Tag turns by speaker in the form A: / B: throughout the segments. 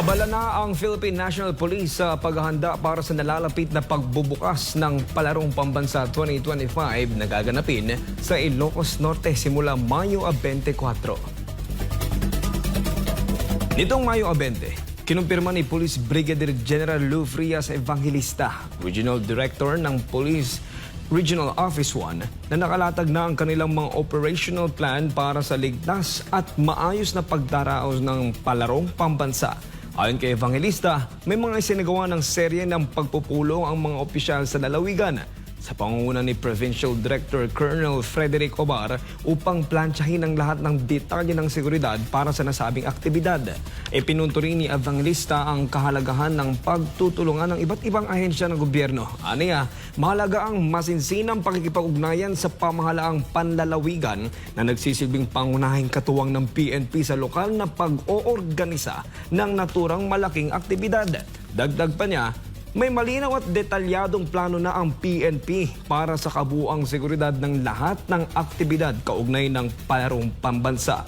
A: Abala na ang Philippine National Police sa paghahanda para sa nalalapit na pagbubukas ng Palarong Pambansa 2025 na gaganapin sa Ilocos Norte simula Mayo 24. Nitong Mayo 20, kinumpirma ni Police Brigadier General Lou Frias Evangelista, Regional Director ng Police Regional Office 1 na nakalatag na ang kanilang mga operational plan para sa ligtas at maayos na pagdaraos ng palarong pambansa. Ayon kay Evangelista, may mga isinagawa ng serye ng pagpupulong ang mga opisyal sa lalawigan sa pangunguna ni Provincial Director Colonel Frederick Obar upang plansyahin ang lahat ng detalye ng seguridad para sa nasabing aktibidad. Ipinunto rin ni Evangelista ang kahalagahan ng pagtutulungan ng iba't ibang ahensya ng gobyerno. Aniya, mahalaga ang masinsinang pakikipag-ugnayan sa pamahalaang panlalawigan na nagsisilbing pangunahing katuwang ng PNP sa lokal na pag-oorganisa ng naturang malaking aktibidad. Dagdag pa niya, may malinaw at detalyadong plano na ang PNP para sa kabuang seguridad ng lahat ng aktibidad kaugnay ng palarong pambansa.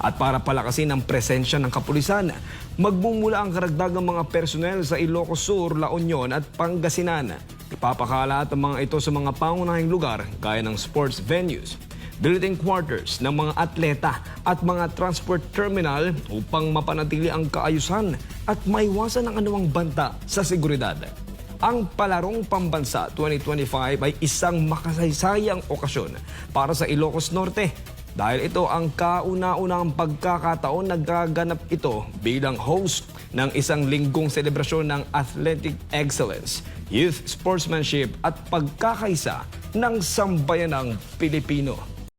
A: At para palakasin ang presensya ng kapulisan, magmumula ang karagdagang mga personel sa Ilocos Sur, La Union at Pangasinan. Ipapakalat ang mga ito sa mga pangunahing lugar gaya ng sports venues, building quarters ng mga atleta at mga transport terminal upang mapanatili ang kaayusan at maiwasan ang anumang banta sa seguridad. Ang Palarong Pambansa 2025 ay isang makasaysayang okasyon para sa Ilocos Norte dahil ito ang kauna-unang pagkakataon na gaganap ito bilang host ng isang linggong selebrasyon ng athletic excellence, youth sportsmanship at pagkakaisa ng sambayanang Pilipino.